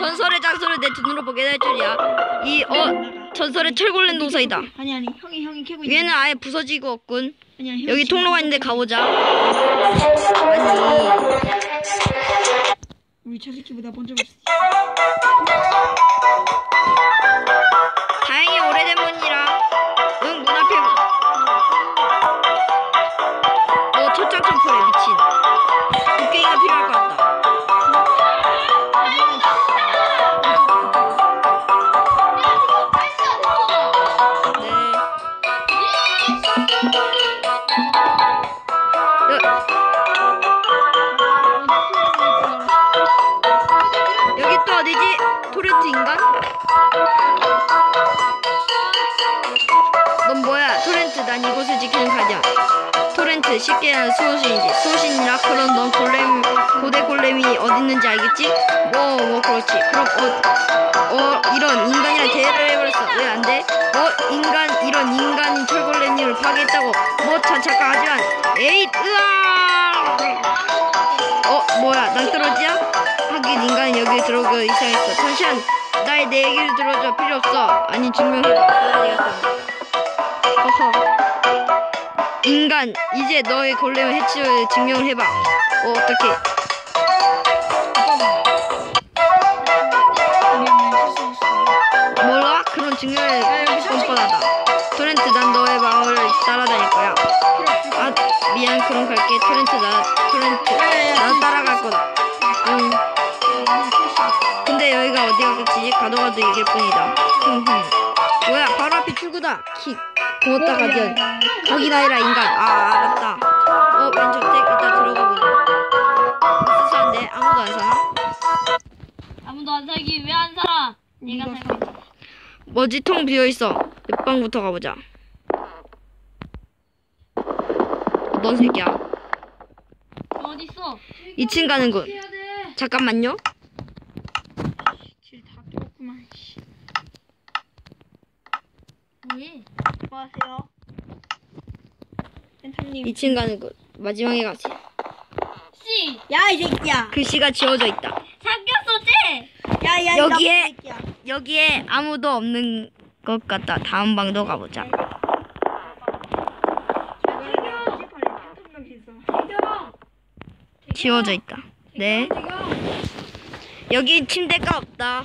전설의 장소를 내 눈으로 보게 될 줄이야. 이 어 전설의 철골렘 동사이다. 아니 아니 형이 형이 캐고 있는. 위에는 아예 부서지고 없군. 아니야 형이 여기 통로가 있는데 가보자. 아니 우리 저 새끼보다 먼저 봤어. 인간? 넌 뭐야? 토렌트 난 이곳을 지키는 가디언. 토렌트 쉽게 하는 수호신이지. 수호신이라 그럼 넌 골렘 고대 골렘이 어딨는지 알겠지? 뭐 뭐 그렇지. 그럼 어, 어 이런 인간이랑 대화를 해버렸어. 왜 안 돼? 어 인간 이런 인간이 철골렘님을 파괴했다고. 뭐 자, 잠깐 하지만 에잇 으아! 어 뭐야 낭떠러지야? 하긴 인간은 여기 들어오기 이상했어 잠시만 나의 내 얘기를 들어줘 필요 없어. 아니 증명해봐 어허 인간 이제 너의 골렘을 해치를 증명을 해봐. 어 어떡해? 몰라? 그런 증명을 뻔뻔하다. 토렌트 난 너의 마음을 따라다닐 거야. 아 미안 그럼 갈게. 토렌트 나 토렌트. 나 가 끝이지 가도 가도 이길 뿐이다. 뭐야 바로 앞에 출구다. 킥 고맙다 가디언 거긴 아니라 인간. 아 알았다. 어 왼쪽 댁 일단 들어가 보자 수수한데 아무도 안 사나? 아무도 안 살기 왜 안 살아? 내가 살고 있지. 뭐지? 통 비어 있어. 옆방부터 가보자. 넌 새끼야? 어디 있어? 2층 가는군 잠깐만요 길다 뚫었구만. 씨. 뭐해? 뭐 하세요? 펜타님. 2층 가는군 마지막에 가지 씨 야이 새끼야. 글씨가 지워져 있다 삼겹 소재. 야야 여기에- 여기에 아무도 없는 것 같다 다음 방도 가보자 지워져 있다 네 여기 침대가 없다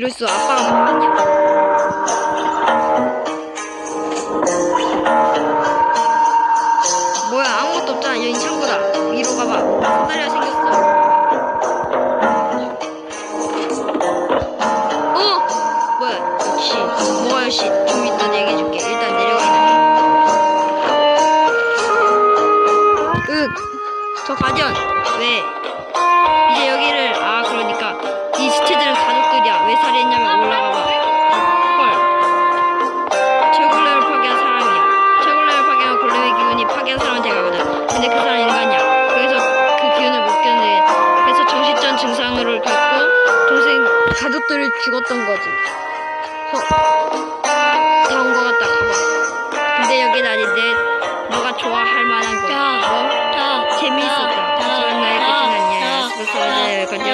이럴 수, 아빠가 만났냐? 뭐야 아무것도 없잖아 여기 창고다. 위로 가봐. 사다리가 생겼어. 어? 뭐야 역시 뭐가 역시 좀 이따 얘기해줄게. 일단 내려가 있네. 으저 가디언. 왜? 이제 여기를 아 그러니까 이왜 살해했냐면 올라가봐 헐 철골렘을 파괴한 사람이야. 철골렘을 파괴한 골렘의 기운이 파괴한 사람한테 가거든. 근데 그 사람 인간이야. 그래서 그 기운을 못 견뎌. 그래서 정신적 증상을 갖고 동생 가족들이 죽었던 거지. 다온 거 같다. 가봐. 근데 여긴 아닌데 너가 좋아할 만한 뭐? 자, 재미있었다. 자, 하지만 나의 자, 끝은 아니야. 자, 어제 자, 건조